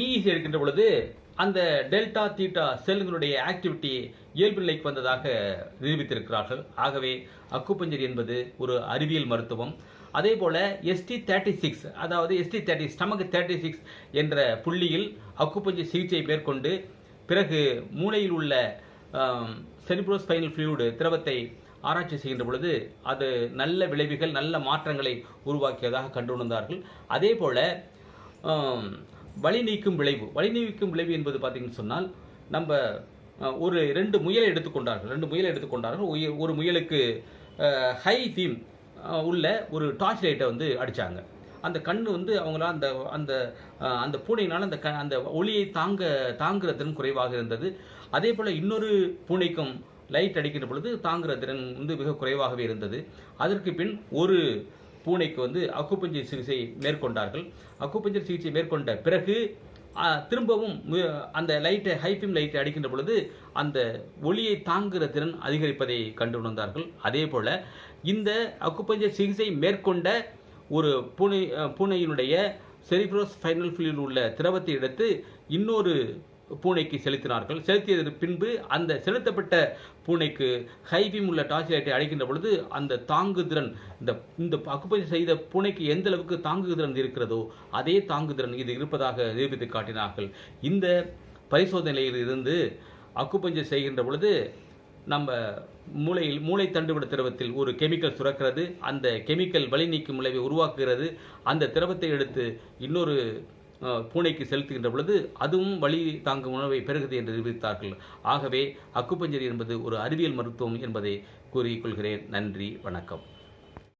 EEC e எடுக்கின்ற பொழுது அந்த டெல்டா தீட்டா செல்களுடைய ஆக்டிவிட்டி இயல்பு நிலைக்கு வந்ததாக நிரூபித்திருக்கிறார்கள். ஆகவே அக்குப்பஞ்சர் என்பது ஒரு அறிவியல் மருத்துவம். அதே போல எஸ்டி தேர்ட்டி சிக்ஸ் அதாவது ST thirty stomach thirty six என்ற புள்ளியில் அக்குப்பஞ்சர் சிகிச்சை மேற்கொண்டு பிறகு மூளையில் உள்ள செரிப்ரோஸ்பைனல் ஃப்ளூடு திரவத்தை ஆராய்ச்சி செய்கின்ற பொழுது அது நல்ல விளைவுகள் நல்ல மாற்றங்களை உருவாக்கியதாக கண்டுணர்ந்தார்கள். அதே போல் வழி நீக்கும் விளைவு. வழி நீக்கும் விளைவு என்பது பார்த்திங்கன்னு சொன்னால் நம்ம ஒரு ரெண்டு முயலை எடுத்துக்கொண்டார்கள் ரெண்டு முயலை எடுத்துக்கொண்டார்கள் உய- ஒரு முயலுக்கு ஹை தீம் உள்ள ஒரு டார்ச் லைட்டை வந்து அடித்தாங்க அந்த கண் வந்து அவங்களாம் அந்த அந்த அந்த பூனையினால் அந்த க அந்த ஒளியை தாங்க தாங்குற திறன் குறைவாக இருந்தது. அதே போல் இன்னொரு பூனைக்கும் லைட் அடிக்கின்ற பொழுது தாங்குகிற திறன் வந்து மிக குறைவாகவே இருந்தது. அதற்கு பின் ஒரு பூனைக்கு வந்து அக்குப்பஞ்சர் சிகிச்சை மேற்கொண்டார்கள். அக்குப்பஞ்சர் சிகிச்சை மேற்கொண்ட பிறகு திரும்பவும் அந்த லைட்டை ஹைபிம் லைட்டை அடிக்கின்ற பொழுது அந்த ஒளியை தாங்குகிற திறன் அதிகரிப்பதை கண்டு உணர்ந்தார்கள். அதே போல் இந்த அக்குப்பஞ்சர் சிகிச்சை மேற்கொண்ட ஒரு பூனை பூனையினுடைய செரிப்ரோஸ் ஃபைனல் ஃபிலில் உள்ள திரவத்தை எடுத்து இன்னொரு பூனைக்கு செலுத்தினார்கள். செலுத்தியதற்கு பின்பு அந்த செலுத்தப்பட்ட பூனைக்கு ஹைபீம் உள்ள டார்ச் லைட்டை அழைக்கின்ற பொழுது அந்த தாங்குதிறன் இந்த இந்த அக்குப்பதி செய்த பூனைக்கு எந்த அளவுக்கு தாங்குதிறன் இருக்கிறதோ அதே தாங்குதிறன் இது இருப்பதாக நிரூபித்து காட்டினார்கள். இந்த பரிசோதனையில் இருந்து அக்குப்பஞ்சர் செய்கின்ற பொழுது நம்ம மூளையில் மூளை தண்டுவிட திரவத்தில் ஒரு கெமிக்கல் சுரக்கிறது. அந்த கெமிக்கல் வலி நீக்கும் விளைவை உருவாக்குகிறது. அந்த திரவத்தை எடுத்து இன்னொரு பூனைக்கு செலுத்துகின்ற பொழுது அதுவும் வழி தாங்கும் உணவை பெறுகிறது என்று நிரூபித்தார்கள். ஆகவே அக்குப்பஞ்சரி என்பது ஒரு அறிவியல் மருத்துவம் என்பதை கூறிக்கொள்கிறேன் நன்றி வணக்கம்.